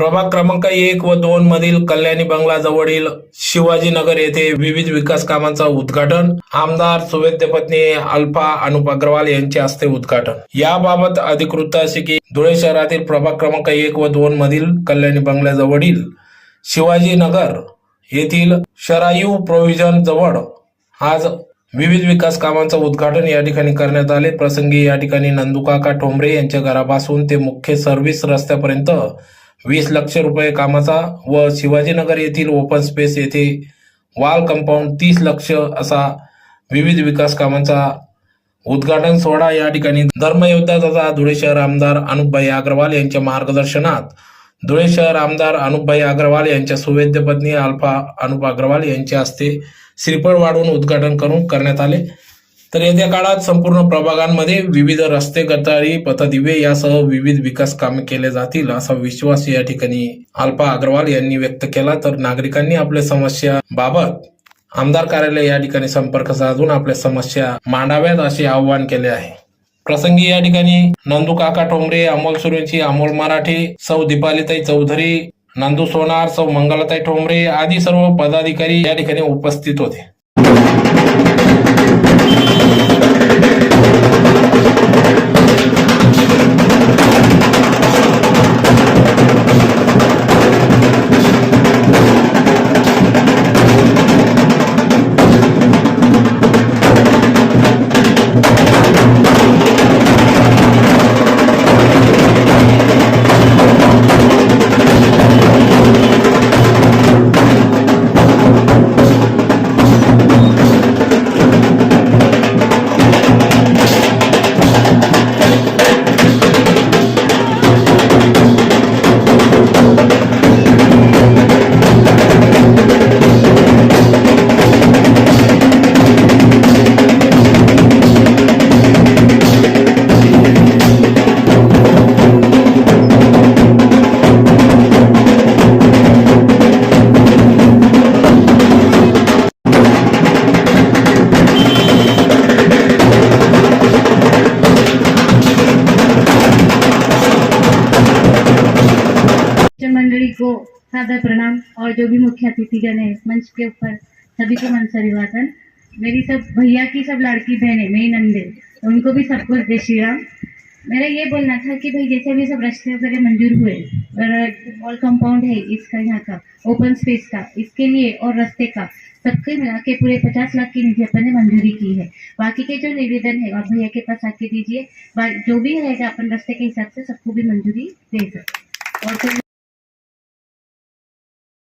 प्रभाग क्रमांक एक व दोन मधील कल्याणी बंगला जवळील शिवाजीनगर येथे विविध विकास कामांचा उद्घाटन. आमदार सुवेद्य पत्नी अल्फा अनुप अग्रवाल यांच्या हस्ते उद्घाटन. याबाबत अधिकृत असे की धुळे शहरातील प्रभाग क्रमांक एक व दोन मधील कल्याणी बंगल्याजवळील शिवाजीनगर येथील शरायू प्रोव्हिजन जवळ आज विविध विकास कामांचं उद्घाटन या ठिकाणी करण्यात आले. प्रसंगी या ठिकाणी नंदुकाका ठोंबरे यांच्या घरापासून ते मुख्य सर्व्हिस रस्त्यापर्यंत वीस लक्ष रुपये कामाचा व शिवाजीनगर येथील ओपन स्पेस येथे वाल कंपाऊंड तीस लक्ष असा विविध विकास कामांचा उद्घाटन सोहळा या ठिकाणी धर्मयोद्धा तथा धुळे शहर आमदार अनुपभाई अग्रवाल यांच्या मार्गदर्शनात धुळे शहर आमदार अनुपभाई अग्रवाल यांच्या सुवेद्य पत्नी अल्फा अनुप अग्रवाल यांच्या हस्ते श्रीफळ वाढवून उद्घाटन करून करण्यात आले. तर येत्या काळात संपूर्ण प्रभागांमध्ये विविध रस्ते गटारी पथदिवे यासह विविध विकास कामे केले जातील असा विश्वास या ठिकाणी अल्पा अग्रवाल यांनी व्यक्त केला. तर नागरिकांनी आपल्या समस्या बाबत आमदार कार्यालय या ठिकाणी संपर्क साधून आपल्या समस्या मांडाव्यात असे आवाहन केले आहे. प्रसंगी या ठिकाणी नंदू काका ठोंबरे अमोल सुरेंची अमोल मराठे सौ दीपालीताई चौधरी नंदू सोनार सौ मंगलाताई ठोंबरे आदी सर्व पदाधिकारी या ठिकाणी उपस्थित होते. Thank you. मंडली को सादर प्रणाम और जो भी मुख्य अतिथिगण है मंच के ऊपर, सभी को मनसरी वादन मेरी सब भैया की, सब लड़की बहनें, मेरी नंदे उनको भी सबको जय श्री राम। मेरा ये बोलना था कि भाई, जैसे भी सब रास्ते वगैरह मंजूर हुए, और वॉल कंपाउंड है इसका, यहाँ का ओपन स्पेस का, इसके लिए और रास्ते का, सबके मिला के पूरे पचास लाख की निधि अपन ने मंजूरी की है। बाकी के जो निवेदन है, आप भैया के पास आके दीजिए जो भी रहेगा, अपन रास्ते के हिसाब से सबको भी मंजूरी दे सकते और फिर